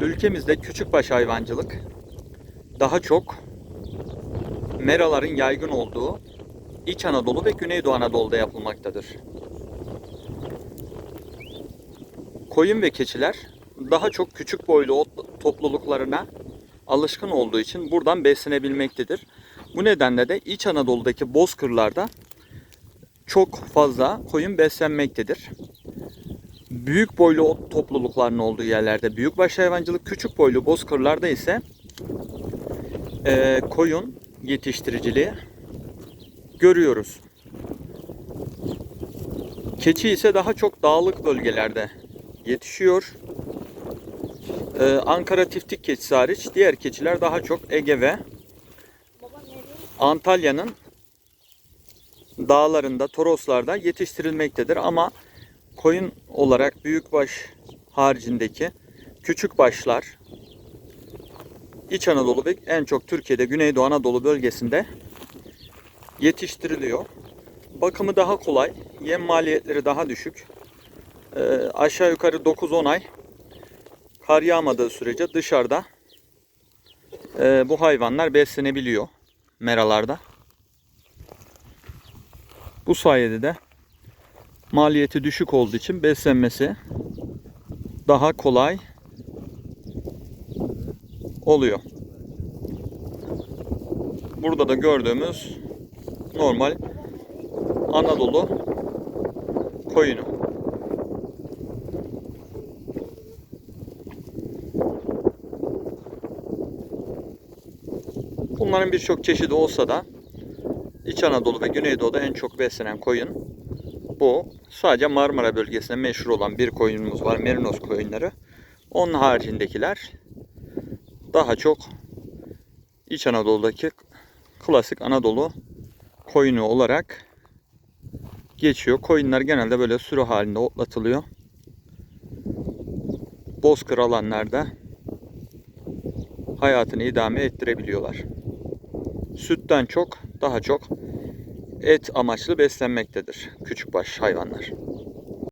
Ülkemizde küçükbaş hayvancılık daha çok meraların yaygın olduğu İç Anadolu ve Güneydoğu Anadolu'da yapılmaktadır. Koyun ve keçiler daha çok küçük boylu ot- topluluklarına alışkın olduğu için buradan beslenebilmektedir. Bu nedenle de İç Anadolu'daki bozkırlarda çok fazla koyun beslenmektedir. Büyük boylu ot topluluklarının olduğu yerlerde büyükbaş hayvancılık, küçük boylu bozkırlarda ise eee, koyun yetiştiriciliği görüyoruz. Keçi ise daha çok dağlık bölgelerde yetişiyor. Ee, Ankara tiftik keçisi hariç diğer keçiler daha çok Ege ve Antalya'nın dağlarında, Toroslarda yetiştirilmektedir. Ama koyun olarak büyükbaş haricindeki küçük başlar İç Anadolu ve en çok Türkiye'de Güneydoğu Anadolu bölgesinde yetiştiriliyor. Bakımı daha kolay, yem maliyetleri daha düşük. Ee, aşağı yukarı 9-10 ay kar yağmadığı sürece dışarıda e, bu hayvanlar beslenebiliyor meralarda. Bu sayede de maliyeti düşük olduğu için beslenmesi daha kolay oluyor. Burada da gördüğümüz normal Anadolu koyunu. Bunların birçok çeşidi olsa da İç Anadolu ve Güneydoğu'da en çok beslenen koyun bu. Sadece Marmara bölgesinde meşhur olan bir koyunumuz var. Merinos koyunları. Onun haricindekiler daha çok İç Anadolu'daki klasik Anadolu koyunu olarak geçiyor. Koyunlar genelde böyle sürü halinde otlatılıyor. Bozkır alanlarda hayatını idame ettirebiliyorlar. Sütten çok daha çok et amaçlı beslenmektedir küçükbaş hayvanlar.